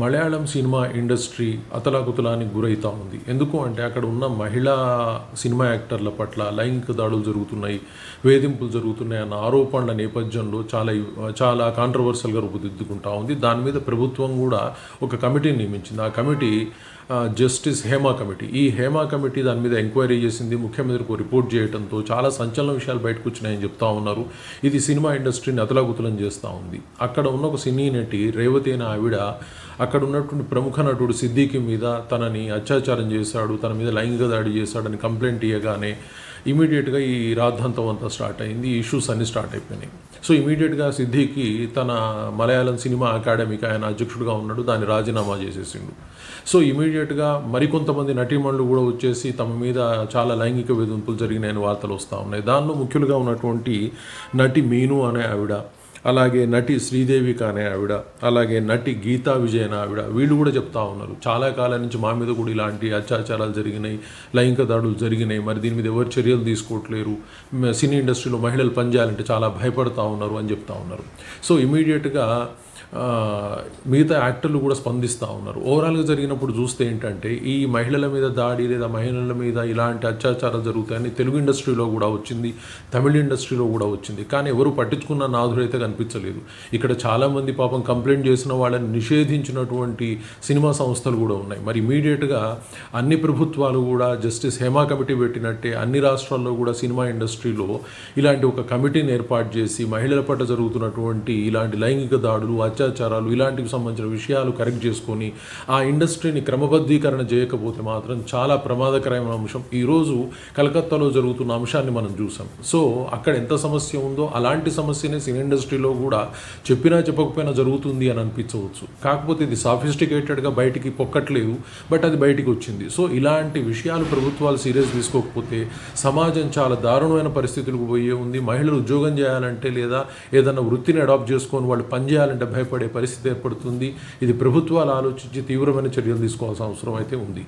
Malayalam cinema industry అతలాకుతలానికి గురవుతూ ఉంది. ఎందుకు అంటే అక్కడ ఉన్న మహిళా సినిమా యాక్టర్ల పట్ల లైంగిక దాడులు జరుగుతున్నాయి వేధింపులు జరుగుతున్నాయి అన్న ఆరోపణల నేపథ్యంలో చాలా చాలా కాంట్రవర్సల్గా రూపుదిద్దుకుంటా ఉంది. దాని మీద ప్రభుత్వం కూడా ఒక కమిటీని నియమించింది. ఆ కమిటీ జస్టిస్ హేమా కమిటీ. ఈ హేమా కమిటీ దాని మీద ఎంక్వైరీ చేసింది. ముఖ్యమంత్రికి రిపోర్ట్ చేయడంతో చాలా సంచలన విషయాలు బయటకు వచ్చినాయని చెప్తా ఉన్నారు. ఇది సినిమా ఇండస్ట్రీని అతలాకుతలం చేస్తూ ఉంది. అక్కడ ఉన్న ఒక సినీ నటి రేవతి అయిన ఆవిడ అక్కడ ఉన్నటువంటి ప్రముఖ నటుడు సిద్దికి మీద తనని అత్యాచారం చేశాడు తన మీద లైంగిక దాడి చేశాడని కంప్లైంట్ ఇవ్వగానే ఇమీడియట్గా ఈ రాద్ధాంతం అంతా స్టార్ట్ అయింది ఇష్యూస్ అన్నీ స్టార్ట్ అయిపోయినాయి. సో ఇమీడియట్గా సిద్ధికి తన మలయాళం సినిమా అకాడమీకి ఆయన అధ్యక్షుడిగా ఉన్నాడు దాన్ని రాజీనామా చేసేసిండు. సో ఇమీడియట్గా మరికొంతమంది నటీమణులు కూడా వచ్చేసి తమ మీద చాలా లైంగిక వేధింపులు జరిగినాయని వార్తలు వస్తూ ఉన్నాయి. దానిలో ముఖ్యులుగా ఉన్నటువంటి నటి మీను అనే ఆవిడ అలాగే నటి శ్రీదేవి కానే ఆవిడ అలాగే నటి గీతా విజయన ఆవిడ వీళ్ళు కూడా చెప్తా ఉన్నారు. చాలా కాలం నుంచి మా మీద కూడా ఇలాంటి అత్యాచారాలు జరిగినాయి లైంగిక దాడులు జరిగినాయి. మరి దీని మీద ఎవరు చర్యలు తీసుకోవట్లేరు. సినీ ఇండస్ట్రీలో మహిళలు పనిచేయాలంటే చాలా భయపడతా ఉన్నారు అని చెప్తా ఉన్నారు. సో ఇమీడియట్గా మిగతా యాక్టర్లు కూడా స్పందిస్తూ ఉన్నారు. ఓవరాల్గా జరిగినప్పుడు చూస్తే ఏంటంటే ఈ మహిళల మీద దాడి లేదా మహిళల మీద ఇలాంటి అత్యాచారాలు జరుగుతాయని తెలుగు ఇండస్ట్రీలో కూడా వచ్చింది తమిళ ఇండస్ట్రీలో కూడా వచ్చింది. కానీ ఎవరు పట్టించుకున్న నాథుడైతే కనిపించలేదు. ఇక్కడ చాలామంది పాపం కంప్లైంట్ చేసిన వాళ్ళని నిషేధించినటువంటి సినిమా సంస్థలు కూడా ఉన్నాయి. మరి ఇమీడియట్గా అన్ని ప్రభుత్వాలు కూడా జస్టిస్ హేమా కమిటీ పెట్టినట్టే అన్ని రాష్ట్రాల్లో కూడా సినిమా ఇండస్ట్రీలో ఇలాంటి ఒక కమిటీని ఏర్పాటు చేసి మహిళల పట్ల జరుగుతున్నటువంటి ఇలాంటి లైంగిక దాడులు అత్యాచారాలు ఇలాంటివి సంబంధించిన విషయాలు కరెక్ట్ చేసుకొని ఆ ఇండస్ట్రీని క్రమబద్ధీకరణ చేయకపోతే మాత్రం చాలా ప్రమాదకరమైన అంశం. ఈరోజు కలకత్తాలో జరుగుతున్న అంశాన్ని మనం చూసాం. సో అక్కడ ఎంత సమస్య ఉందో అలాంటి సమస్యనే సినీ ఇండస్ట్రీలో కూడా చెప్పినా చెప్పకపోయినా జరుగుతుంది అని అనిపించవచ్చు. కాకపోతే ఇది సాఫిస్టికేటెడ్గా బయటికి పొక్కట్లేదు బట్ అది బయటికి వచ్చింది. సో ఇలాంటి విషయాలు ప్రభుత్వాలు సీరియస్ తీసుకోకపోతే సమాజం చాలా దారుణమైన పరిస్థితులకు పోయే ఉంది. మహిళలు ఉద్యోగం చేయాలంటే లేదా ఏదైనా వృత్తిని అడాప్ట్ చేసుకొని వాళ్ళు పని చేయాలంటే భయపడే పరిస్థితి ఏర్పడుతుంది. ఇది ప్రభుత్వాలు ఆలోచించి తీవ్రమైన చర్యలు తీసుకోవాల్సిన అవసరం అయితే ఉంది.